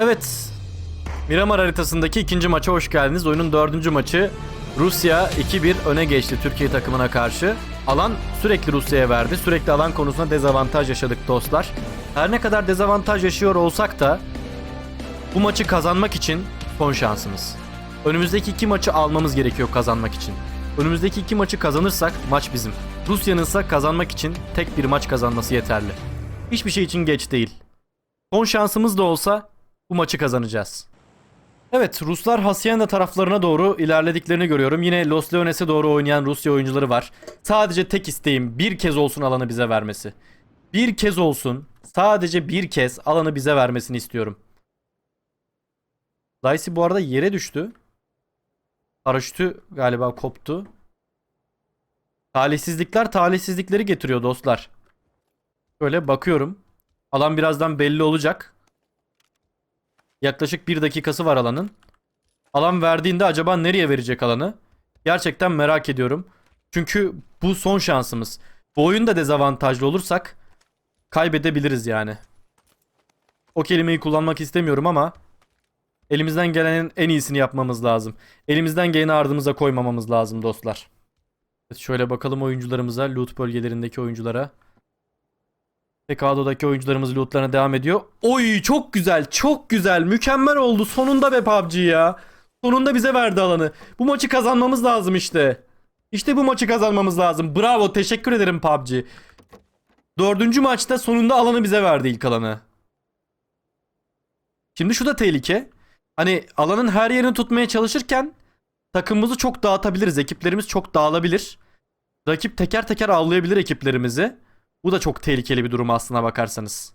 Evet. Miramar haritasındaki ikinci maça hoş geldiniz. Oyunun dördüncü maçı Rusya 2-1 öne geçti Türkiye takımına karşı. Alan sürekli Rusya'ya verdi. Sürekli alan konusunda dezavantaj yaşadık dostlar. Her ne kadar dezavantaj yaşıyor olsak da bu maçı kazanmak için son şansımız. Önümüzdeki iki maçı almamız gerekiyor kazanmak için. Önümüzdeki iki maçı kazanırsak maç bizim. Rusya'nın ise kazanmak için tek bir maç kazanması yeterli. Hiçbir şey için geç değil. Son şansımız da olsa bu maçı kazanacağız. Evet Ruslar Hacienda taraflarına doğru ilerlediklerini görüyorum. Yine Los Leones'e doğru oynayan Rusya oyuncuları var. Sadece tek isteğim bir kez olsun alanı bize vermesi. Bir kez olsun sadece bir kez alanı bize vermesini istiyorum. Dicey bu arada yere düştü. Paraşütü galiba koptu. Talihsizlikler talihsizlikleri getiriyor dostlar. Şöyle bakıyorum. Alan birazdan belli olacak. Yaklaşık bir dakikası var alanın. Alan verdiğinde acaba nereye verecek alanı? Gerçekten merak ediyorum. Çünkü bu son şansımız. Bu oyunda dezavantajlı olursak kaybedebiliriz yani. O kelimeyi kullanmak istemiyorum ama elimizden gelenin en iyisini yapmamız lazım. Elimizden geleni ardımıza koymamamız lazım dostlar. Şöyle bakalım oyuncularımıza, loot bölgelerindeki oyunculara. Pekado'daki oyuncularımız lootlarına devam ediyor. Oy çok güzel, çok güzel, mükemmel oldu. Sonunda be PUBG ya. Sonunda bize verdi alanı. Bu maçı kazanmamız lazım işte. İşte bu maçı kazanmamız lazım. Bravo, teşekkür ederim PUBG. Dördüncü maçta sonunda alanı bize verdi ilk alanı. Şimdi şu da tehlike. Hani alanın her yerini tutmaya çalışırken takımımızı çok dağıtabiliriz. Ekiplerimiz çok dağılabilir. Rakip teker teker avlayabilir ekiplerimizi. Bu da çok tehlikeli bir durum aslına bakarsanız.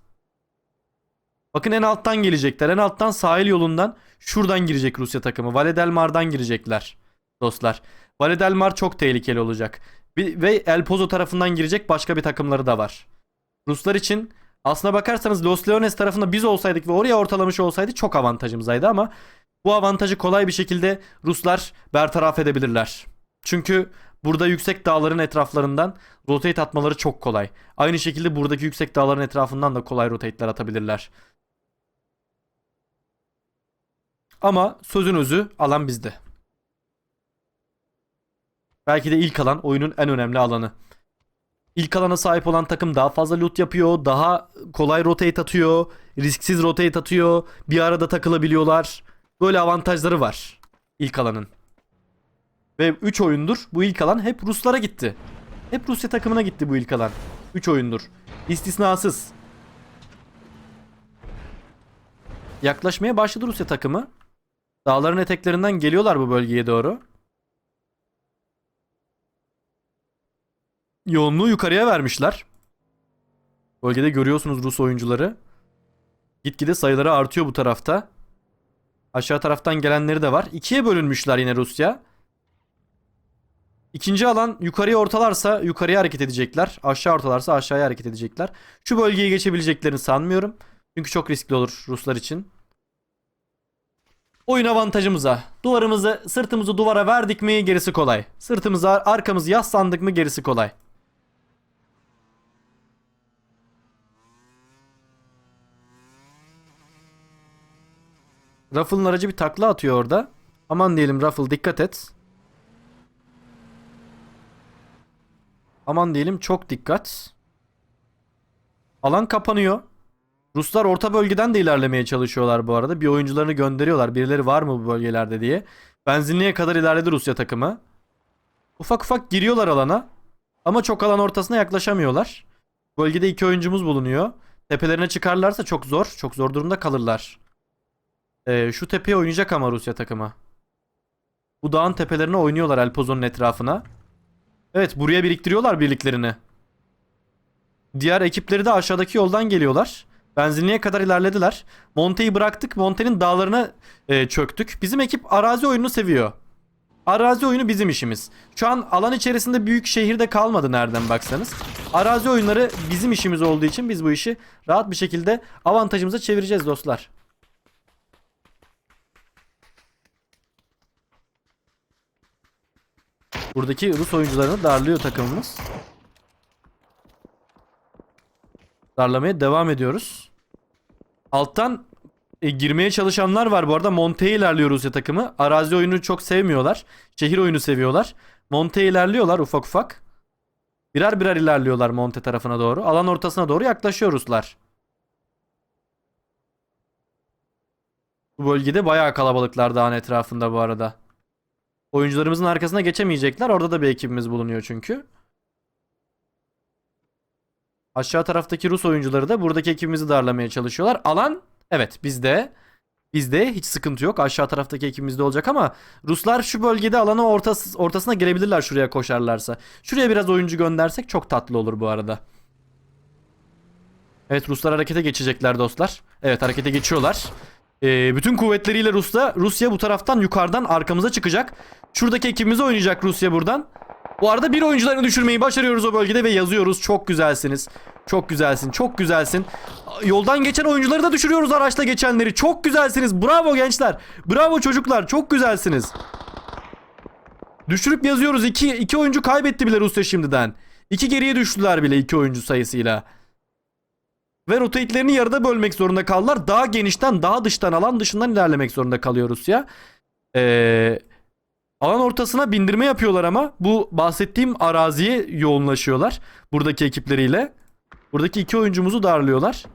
Bakın en alttan gelecekler. En alttan sahil yolundan şuradan girecek Rusya takımı. Valedelmar'dan girecekler dostlar. Valedelmar çok tehlikeli olacak. Ve El Pozo tarafından girecek başka bir takımları da var. Ruslar için aslına bakarsanız Los Leones tarafında biz olsaydık ve oraya ortalamış olsaydı çok avantajımızdaydı ama bu avantajı kolay bir şekilde Ruslar bertaraf edebilirler. Çünkü burada yüksek dağların etraflarından rotate atmaları çok kolay. Aynı şekilde buradaki yüksek dağların etrafından da kolay rotate'ler atabilirler. Ama sözün özü alan bizde. Belki de ilk alan oyunun en önemli alanı. İlk alana sahip olan takım daha fazla loot yapıyor, daha kolay rotate atıyor, risksiz rotate atıyor, bir arada takılabiliyorlar. Böyle avantajları var ilk alanın. Ve 3 oyundur bu ilk alan hep Ruslara gitti. Hep Rusya takımına gitti bu ilk alan. 3 oyundur. İstisnasız. Yaklaşmaya başladı Rusya takımı. Dağların eteklerinden geliyorlar bu bölgeye doğru. Yoğunluğu yukarıya vermişler. Bölgede görüyorsunuz Rus oyuncuları. Gitgide sayıları artıyor bu tarafta. Aşağı taraftan gelenleri de var. İkiye bölünmüşler yine Rusya. İkinci alan yukarıya ortalarsa yukarıya hareket edecekler. Aşağı ortalarsa aşağıya hareket edecekler. Şu bölgeyi geçebileceklerini sanmıyorum. Çünkü çok riskli olur Ruslar için. Oyun avantajımıza. Duvarımızı, sırtımızı duvara verdik mi gerisi kolay. Sırtımıza, arkamızı yaslandık mı gerisi kolay. Ruffle'ın aracı bir takla atıyor orada. Aman diyelim Ruffle dikkat et. Aman diyelim çok dikkat. Alan kapanıyor. Ruslar orta bölgeden de ilerlemeye çalışıyorlar bu arada. Bir oyuncularını gönderiyorlar. Birileri var mı bu bölgelerde diye. Benzinliğe kadar ilerledi Rusya takımı. Ufak ufak giriyorlar alana. Ama çok alan ortasına yaklaşamıyorlar. Bölgede iki oyuncumuz bulunuyor. Tepelerine çıkarlarsa çok zor. Çok zor durumda kalırlar. Ee, şu tepeye oynayacak ama Rusya takımı. Bu dağın tepelerine oynuyorlar El Pozo'nun etrafına. Evet buraya biriktiriyorlar birliklerini. Diğer ekipleri de aşağıdaki yoldan geliyorlar. Benzinliğe kadar ilerlediler. Monte'yi bıraktık. Monte'nin dağlarına e, çöktük. Bizim ekip arazi oyununu seviyor. Arazi oyunu bizim işimiz. Şu an alan içerisinde büyük şehirde kalmadı nereden baksanız. Arazi oyunları bizim işimiz olduğu için biz bu işi rahat bir şekilde avantajımıza çevireceğiz dostlar. Buradaki Rus oyuncularını darlıyor takımımız. Darlamaya devam ediyoruz. Alttan e, girmeye çalışanlar var bu arada. Monte ilerliyor Rusya takımı. Arazi oyunu çok sevmiyorlar. Şehir oyunu seviyorlar. Monte ilerliyorlar ufak ufak. Birer birer ilerliyorlar Monte tarafına doğru. Alan ortasına doğru yaklaşıyor Ruslar. Bu bölgede bayağı kalabalıklar dağın etrafında bu arada. Oyuncularımızın arkasına geçemeyecekler. Orada da bir ekibimiz bulunuyor çünkü. Aşağı taraftaki Rus oyuncuları da buradaki ekibimizi darlamaya çalışıyorlar. Alan evet bizde. Bizde hiç sıkıntı yok. Aşağı taraftaki ekibimizde olacak ama Ruslar şu bölgede alanı ortası, ortasına gelebilirler şuraya koşarlarsa. Şuraya biraz oyuncu göndersek çok tatlı olur bu arada. Evet Ruslar harekete geçecekler dostlar. Evet harekete geçiyorlar. Ee, bütün kuvvetleriyle Rusya, Rusya bu taraftan yukarıdan arkamıza çıkacak. Şuradaki ekibimize oynayacak Rusya buradan. Bu arada bir oyuncularını düşürmeyi başarıyoruz o bölgede ve yazıyoruz. Çok güzelsiniz. Çok güzelsin. Çok güzelsin. Yoldan geçen oyuncuları da düşürüyoruz araçla geçenleri. Çok güzelsiniz. Bravo gençler. Bravo çocuklar. Çok güzelsiniz. Düşürüp yazıyoruz. İki, iki oyuncu kaybetti bile Rusya şimdiden. İki geriye düştüler bile iki oyuncu sayısıyla. Ve rotate'lerini yarıda bölmek zorunda kaldılar. Daha genişten, daha dıştan, alan dışından ilerlemek zorunda kalıyor Rusya. Eee... Alan ortasına bindirme yapıyorlar ama bu bahsettiğim araziye yoğunlaşıyorlar. Buradaki ekipleriyle. Buradaki iki oyuncumuzu darlıyorlar.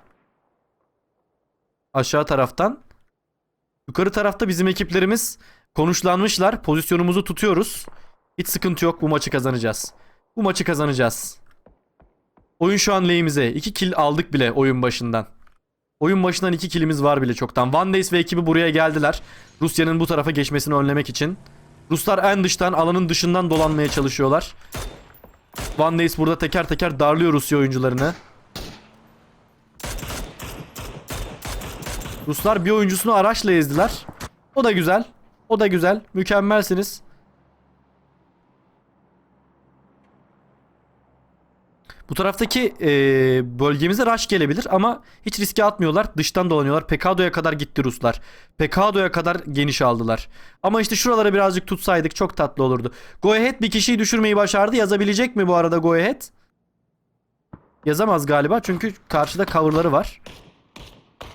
Aşağı taraftan. Yukarı tarafta bizim ekiplerimiz konuşlanmışlar. Pozisyonumuzu tutuyoruz. Hiç sıkıntı yok. Bu maçı kazanacağız. Bu maçı kazanacağız. Oyun şu an lehimize. 2 kill aldık bile oyun başından. Oyun başından 2 killimiz var bile çoktan. Van Days ve ekibi buraya geldiler. Rusya'nın bu tarafa geçmesini önlemek için. Ruslar en dıştan alanın dışından dolanmaya çalışıyorlar. Van Days burada teker teker darlıyor Rusya oyuncularını. Ruslar bir oyuncusunu araçla ezdiler. O da güzel. O da güzel. Mükemmelsiniz. Bu taraftaki e, bölgemize rush gelebilir ama hiç riske atmıyorlar. Dıştan dolanıyorlar. Pekado'ya kadar gitti Ruslar. Pekado'ya kadar geniş aldılar. Ama işte şuralara birazcık tutsaydık çok tatlı olurdu. Go Ahead bir kişiyi düşürmeyi başardı. Yazabilecek mi bu arada Go Ahead? Yazamaz galiba çünkü karşıda coverları var.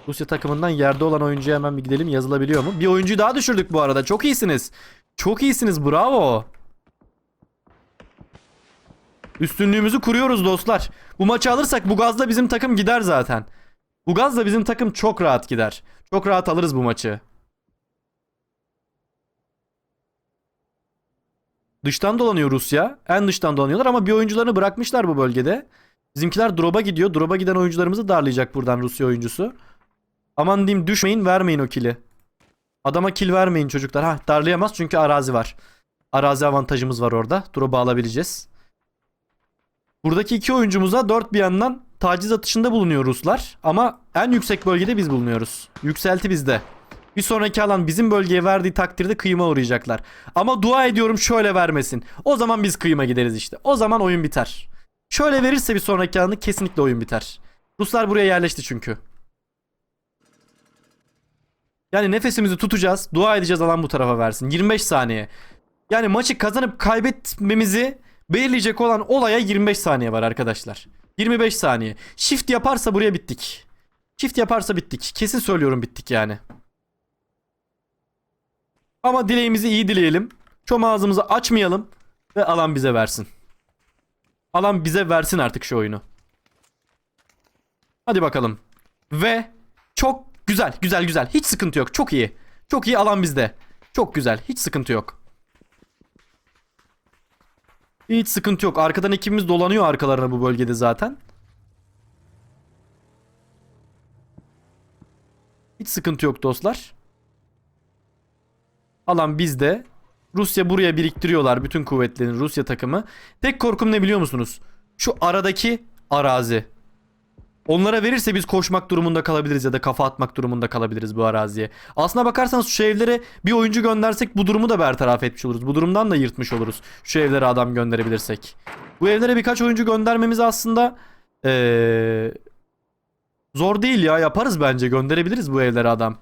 Rusya takımından yerde olan oyuncuya hemen bir gidelim yazılabiliyor mu? Bir oyuncuyu daha düşürdük bu arada. Çok iyisiniz. Çok iyisiniz bravo. Üstünlüğümüzü kuruyoruz dostlar. Bu maçı alırsak bu gazla bizim takım gider zaten. Bu gazla bizim takım çok rahat gider. Çok rahat alırız bu maçı. Dıştan dolanıyor Rusya. En dıştan dolanıyorlar ama bir oyuncularını bırakmışlar bu bölgede. Bizimkiler drop'a gidiyor. Drop'a giden oyuncularımızı darlayacak buradan Rusya oyuncusu. Aman diyeyim düşmeyin vermeyin o kili. Adama kill vermeyin çocuklar. Ha darlayamaz çünkü arazi var. Arazi avantajımız var orada. Drop'u alabileceğiz. Buradaki iki oyuncumuza dört bir yandan taciz atışında bulunuyor Ruslar. Ama en yüksek bölgede biz bulunuyoruz. Yükselti bizde. Bir sonraki alan bizim bölgeye verdiği takdirde kıyıma uğrayacaklar. Ama dua ediyorum şöyle vermesin. O zaman biz kıyıma gideriz işte. O zaman oyun biter. Şöyle verirse bir sonraki alanı kesinlikle oyun biter. Ruslar buraya yerleşti çünkü. Yani nefesimizi tutacağız. Dua edeceğiz alan bu tarafa versin. 25 saniye. Yani maçı kazanıp kaybetmemizi belirleyecek olan olaya 25 saniye var arkadaşlar. 25 saniye. Shift yaparsa buraya bittik. Shift yaparsa bittik. Kesin söylüyorum bittik yani. Ama dileğimizi iyi dileyelim. Çom ağzımızı açmayalım. Ve alan bize versin. Alan bize versin artık şu oyunu. Hadi bakalım. Ve çok güzel güzel güzel. Hiç sıkıntı yok. Çok iyi. Çok iyi alan bizde. Çok güzel. Hiç sıkıntı yok. Hiç sıkıntı yok. Arkadan ekibimiz dolanıyor arkalarına bu bölgede zaten. Hiç sıkıntı yok dostlar. Alan bizde. Rusya buraya biriktiriyorlar bütün kuvvetlerini Rusya takımı. Tek korkum ne biliyor musunuz? Şu aradaki arazi. Onlara verirse biz koşmak durumunda kalabiliriz ya da kafa atmak durumunda kalabiliriz bu araziye. Aslına bakarsanız şu evlere bir oyuncu göndersek bu durumu da bertaraf etmiş oluruz. Bu durumdan da yırtmış oluruz. Şu evlere adam gönderebilirsek. Bu evlere birkaç oyuncu göndermemiz aslında ee, zor değil ya yaparız bence gönderebiliriz bu evlere adam.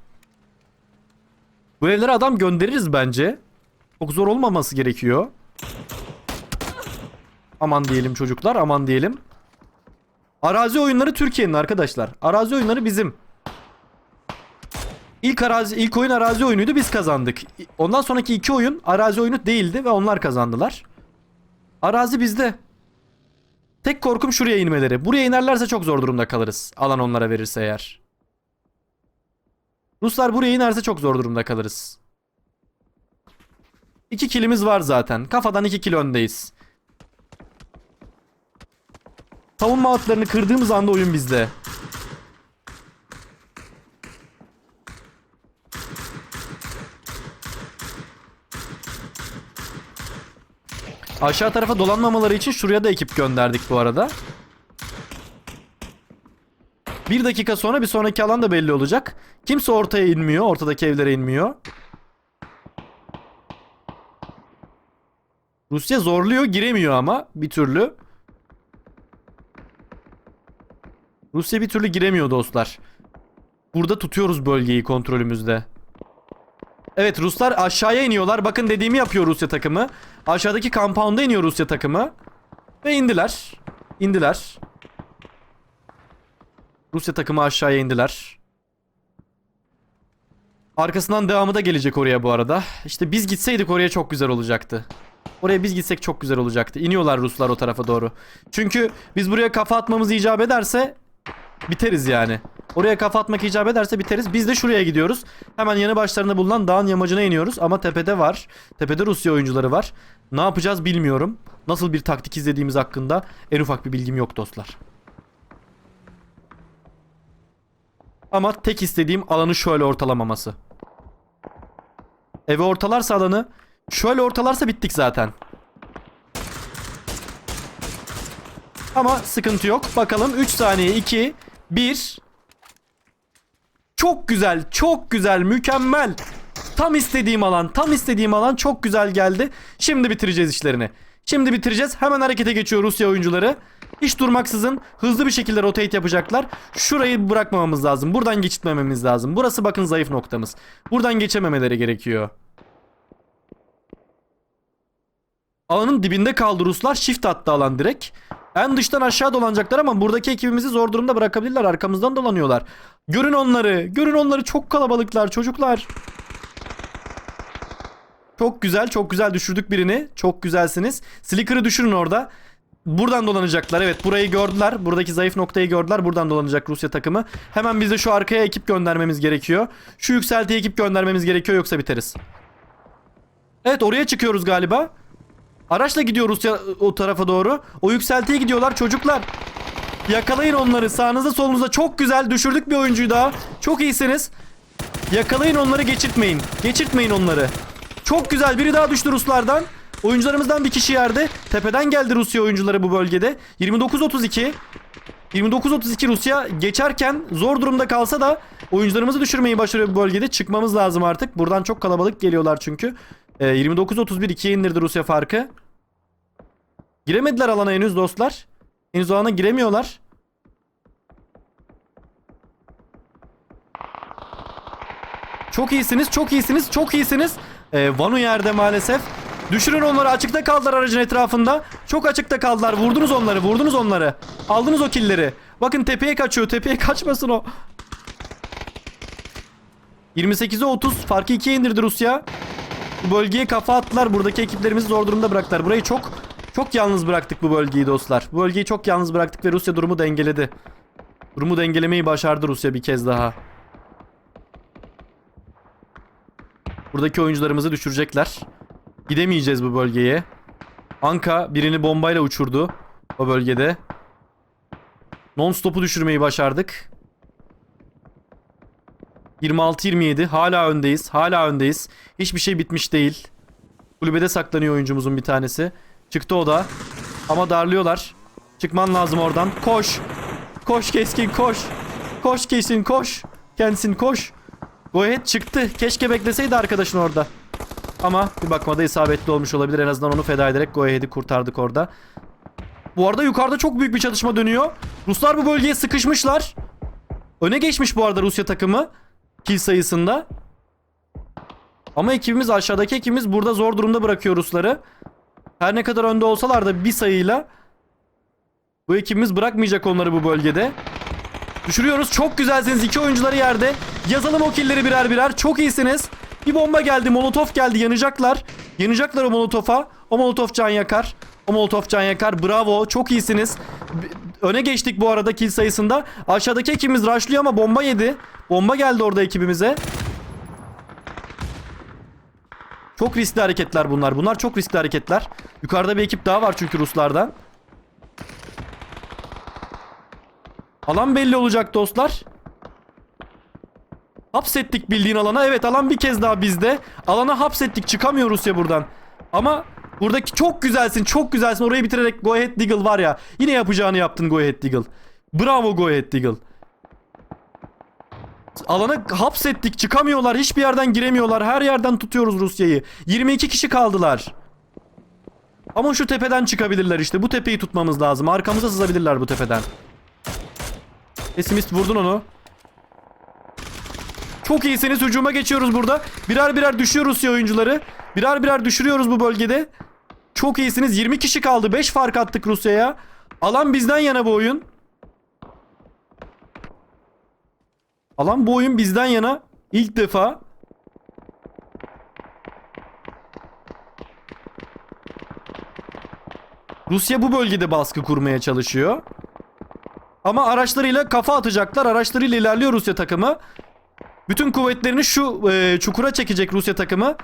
Bu evlere adam göndeririz bence. Çok zor olmaması gerekiyor. Aman diyelim çocuklar aman diyelim. Arazi oyunları Türkiye'nin arkadaşlar. Arazi oyunları bizim. İlk arazi ilk oyun arazi oyunuydu biz kazandık. Ondan sonraki iki oyun arazi oyunu değildi ve onlar kazandılar. Arazi bizde. Tek korkum şuraya inmeleri. Buraya inerlerse çok zor durumda kalırız. Alan onlara verirse eğer. Ruslar buraya inerse çok zor durumda kalırız. İki kilimiz var zaten. Kafadan iki kilo öndeyiz. Savunma hatlarını kırdığımız anda oyun bizde. Aşağı tarafa dolanmamaları için şuraya da ekip gönderdik bu arada. Bir dakika sonra bir sonraki alan da belli olacak. Kimse ortaya inmiyor. Ortadaki evlere inmiyor. Rusya zorluyor giremiyor ama bir türlü. Rusya bir türlü giremiyor dostlar. Burada tutuyoruz bölgeyi kontrolümüzde. Evet Ruslar aşağıya iniyorlar. Bakın dediğimi yapıyor Rusya takımı. Aşağıdaki compound'a iniyor Rusya takımı. Ve indiler. İndiler. Rusya takımı aşağıya indiler. Arkasından devamı da gelecek oraya bu arada. İşte biz gitseydik oraya çok güzel olacaktı. Oraya biz gitsek çok güzel olacaktı. İniyorlar Ruslar o tarafa doğru. Çünkü biz buraya kafa atmamız icap ederse biteriz yani. Oraya kafa atmak icap ederse biteriz. Biz de şuraya gidiyoruz. Hemen yanı başlarında bulunan dağın yamacına iniyoruz. Ama tepede var. Tepede Rusya oyuncuları var. Ne yapacağız bilmiyorum. Nasıl bir taktik izlediğimiz hakkında en ufak bir bilgim yok dostlar. Ama tek istediğim alanı şöyle ortalamaması. Eve ortalarsa alanı şöyle ortalarsa bittik zaten. Ama sıkıntı yok. Bakalım 3 saniye 2 1 Çok güzel, çok güzel, mükemmel. Tam istediğim alan, tam istediğim alan çok güzel geldi. Şimdi bitireceğiz işlerini. Şimdi bitireceğiz. Hemen harekete geçiyor Rusya oyuncuları. Hiç durmaksızın hızlı bir şekilde rotate yapacaklar. Şurayı bırakmamamız lazım. Buradan geçitmememiz lazım. Burası bakın zayıf noktamız. Buradan geçememeleri gerekiyor. Alanın dibinde kaldı Ruslar. Shift attı alan direkt. En dıştan aşağı dolanacaklar ama buradaki ekibimizi zor durumda bırakabilirler. Arkamızdan dolanıyorlar. Görün onları. Görün onları. Çok kalabalıklar çocuklar. Çok güzel. Çok güzel düşürdük birini. Çok güzelsiniz. Slicker'ı düşürün orada. Buradan dolanacaklar. Evet burayı gördüler. Buradaki zayıf noktayı gördüler. Buradan dolanacak Rusya takımı. Hemen biz de şu arkaya ekip göndermemiz gerekiyor. Şu yükseltiye ekip göndermemiz gerekiyor yoksa biteriz. Evet oraya çıkıyoruz galiba. Araçla gidiyor Rusya o tarafa doğru. O yükseltiye gidiyorlar çocuklar. Yakalayın onları sağınızda solunuza. Çok güzel düşürdük bir oyuncuyu daha. Çok iyisiniz. Yakalayın onları geçirtmeyin. Geçirtmeyin onları. Çok güzel biri daha düştü Ruslardan. Oyuncularımızdan bir kişi yerde. Tepeden geldi Rusya oyuncuları bu bölgede. 29-32. 29-32 Rusya geçerken zor durumda kalsa da oyuncularımızı düşürmeyi başarıyor bu bölgede. Çıkmamız lazım artık. Buradan çok kalabalık geliyorlar çünkü. Ee, 29-31 2'ye indirdi Rusya farkı. Giremediler alana henüz dostlar. Henüz alana giremiyorlar. Çok iyisiniz, çok iyisiniz, çok iyisiniz. Ee, Vanu yerde maalesef. Düşürün onları açıkta kaldılar aracın etrafında. Çok açıkta kaldılar. Vurdunuz onları, vurdunuz onları. Aldınız o killeri. Bakın tepeye kaçıyor, tepeye kaçmasın o. 28'e 30 farkı 2'ye indirdi Rusya. Bölgeye kafa attılar. Buradaki ekiplerimizi zor durumda bıraktılar. Burayı çok çok yalnız bıraktık bu bölgeyi dostlar. Bu bölgeyi çok yalnız bıraktık ve Rusya durumu dengeledi. Durumu dengelemeyi başardı Rusya bir kez daha. Buradaki oyuncularımızı düşürecekler. Gidemeyeceğiz bu bölgeye. Anka birini bombayla uçurdu o bölgede. Non-stop'u düşürmeyi başardık. 26-27 hala öndeyiz. Hala öndeyiz. Hiçbir şey bitmiş değil. Kulübede saklanıyor oyuncumuzun bir tanesi. Çıktı o da. Ama darlıyorlar. Çıkman lazım oradan. Koş. Koş keskin koş. Koş kesin koş. Kendsin koş. Go ahead çıktı. Keşke bekleseydi arkadaşın orada. Ama bir bakmada isabetli olmuş olabilir. En azından onu feda ederek Go ahead'i kurtardık orada. Bu arada yukarıda çok büyük bir çatışma dönüyor. Ruslar bu bölgeye sıkışmışlar. Öne geçmiş bu arada Rusya takımı. Kill sayısında. Ama ekibimiz aşağıdaki ekibimiz burada zor durumda bırakıyor Rusları. Her ne kadar önde olsalar da bir sayıyla bu ekibimiz bırakmayacak onları bu bölgede. Düşürüyoruz. Çok güzelsiniz. İki oyuncuları yerde. Yazalım o killleri birer birer. Çok iyisiniz. Bir bomba geldi. Molotof geldi. Yanacaklar. Yanacaklar o molotofa. O molotof can yakar. O molotof can yakar. Bravo. Çok iyisiniz. Öne geçtik bu arada kill sayısında. Aşağıdaki ekibimiz rushlıyor ama bomba yedi. Bomba geldi orada ekibimize. Çok riskli hareketler bunlar. Bunlar çok riskli hareketler. Yukarıda bir ekip daha var çünkü Ruslardan. Alan belli olacak dostlar. Hapsettik bildiğin alana. Evet alan bir kez daha bizde. Alana hapsettik. Çıkamıyoruz ya buradan. Ama buradaki çok güzelsin. Çok güzelsin. Orayı bitirerek Go Ahead Deagle var ya. Yine yapacağını yaptın Go Ahead Deagle. Bravo Go Ahead Deagle. Alana hapsettik. Çıkamıyorlar. Hiçbir yerden giremiyorlar. Her yerden tutuyoruz Rusya'yı. 22 kişi kaldılar. Ama şu tepeden çıkabilirler işte. Bu tepeyi tutmamız lazım. Arkamıza sızabilirler bu tepeden. Pesimist vurdun onu. Çok iyisiniz. Hücuma geçiyoruz burada. Birer birer düşüyor Rusya oyuncuları. Birer birer düşürüyoruz bu bölgede. Çok iyisiniz. 20 kişi kaldı. 5 fark attık Rusya'ya. Alan bizden yana bu oyun. Alan bu oyun bizden yana. İlk defa. Rusya bu bölgede baskı kurmaya çalışıyor. Ama araçlarıyla kafa atacaklar. Araçlarıyla ilerliyor Rusya takımı. Bütün kuvvetlerini şu e, çukura çekecek Rusya takımı.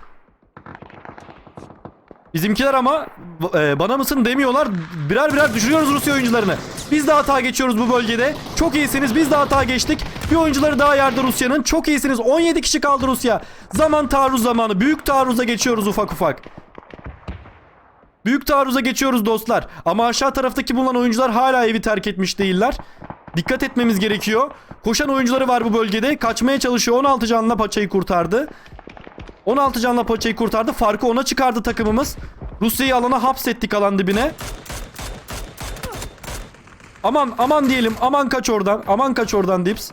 Bizimkiler ama e, bana mısın demiyorlar. Birer birer düşürüyoruz Rusya oyuncularını. Biz de hata geçiyoruz bu bölgede. Çok iyisiniz. Biz de hata geçtik. Bir oyuncuları daha yerde Rusya'nın. Çok iyisiniz. 17 kişi kaldı Rusya. Zaman taarruz zamanı. Büyük taarruza geçiyoruz ufak ufak. Büyük taarruza geçiyoruz dostlar. Ama aşağı taraftaki bulunan oyuncular hala evi terk etmiş değiller. Dikkat etmemiz gerekiyor. Koşan oyuncuları var bu bölgede. Kaçmaya çalışıyor. 16 canla paçayı kurtardı. 16 canla paçayı kurtardı. Farkı ona çıkardı takımımız. Rusya'yı alana hapsettik alan dibine. Aman aman diyelim. Aman kaç oradan. Aman kaç oradan Dips.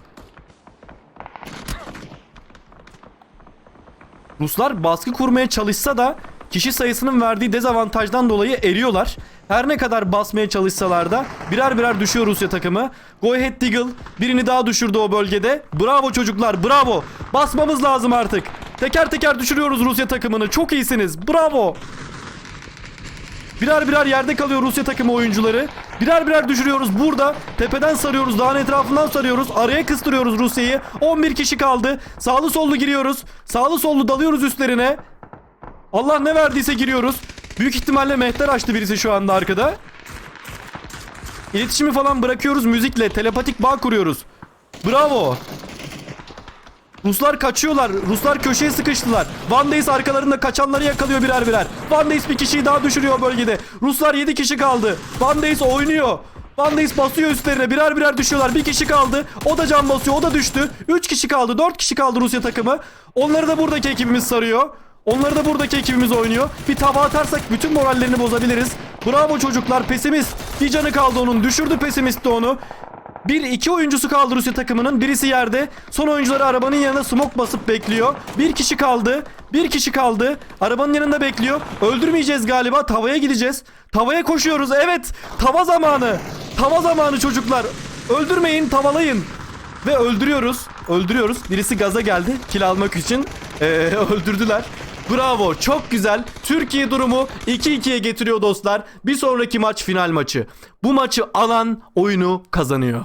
Ruslar baskı kurmaya çalışsa da kişi sayısının verdiği dezavantajdan dolayı eriyorlar. Her ne kadar basmaya çalışsalar da birer birer düşüyor Rusya takımı. Go ahead Deagle birini daha düşürdü o bölgede. Bravo çocuklar bravo. Basmamız lazım artık. Teker teker düşürüyoruz Rusya takımını. Çok iyisiniz. Bravo. Birer birer yerde kalıyor Rusya takımı oyuncuları. Birer birer düşürüyoruz burada. Tepeden sarıyoruz. Dağın etrafından sarıyoruz. Araya kıstırıyoruz Rusya'yı. 11 kişi kaldı. Sağlı sollu giriyoruz. Sağlı sollu dalıyoruz üstlerine. Allah ne verdiyse giriyoruz. Büyük ihtimalle mehter açtı birisi şu anda arkada. İletişimi falan bırakıyoruz müzikle. Telepatik bağ kuruyoruz. Bravo. Ruslar kaçıyorlar. Ruslar köşeye sıkıştılar. Van Deys arkalarında kaçanları yakalıyor birer birer. Van Deys bir kişiyi daha düşürüyor bölgede. Ruslar 7 kişi kaldı. Van Deys oynuyor. Van Deys basıyor üstlerine. Birer birer düşüyorlar. Bir kişi kaldı. O da can basıyor. O da düştü. 3 kişi kaldı. 4 kişi kaldı Rusya takımı. Onları da buradaki ekibimiz sarıyor. Onları da buradaki ekibimiz oynuyor. Bir tava atarsak bütün morallerini bozabiliriz. Bravo çocuklar. Pesimist. Bir canı kaldı onun. Düşürdü pesimist de onu. Bir iki oyuncusu kaldı Rusya takımının. Birisi yerde. Son oyuncuları arabanın yanına smoke basıp bekliyor. Bir kişi kaldı. Bir kişi kaldı. Arabanın yanında bekliyor. Öldürmeyeceğiz galiba. Tavaya gideceğiz. Tavaya koşuyoruz. Evet. Tava zamanı. Tava zamanı çocuklar. Öldürmeyin, tavalayın. Ve öldürüyoruz. Öldürüyoruz. Birisi gaza geldi. Kill almak için. Ee, öldürdüler. Bravo. Çok güzel. Türkiye durumu 2-2'ye getiriyor dostlar. Bir sonraki maç final maçı. Bu maçı alan oyunu kazanıyor.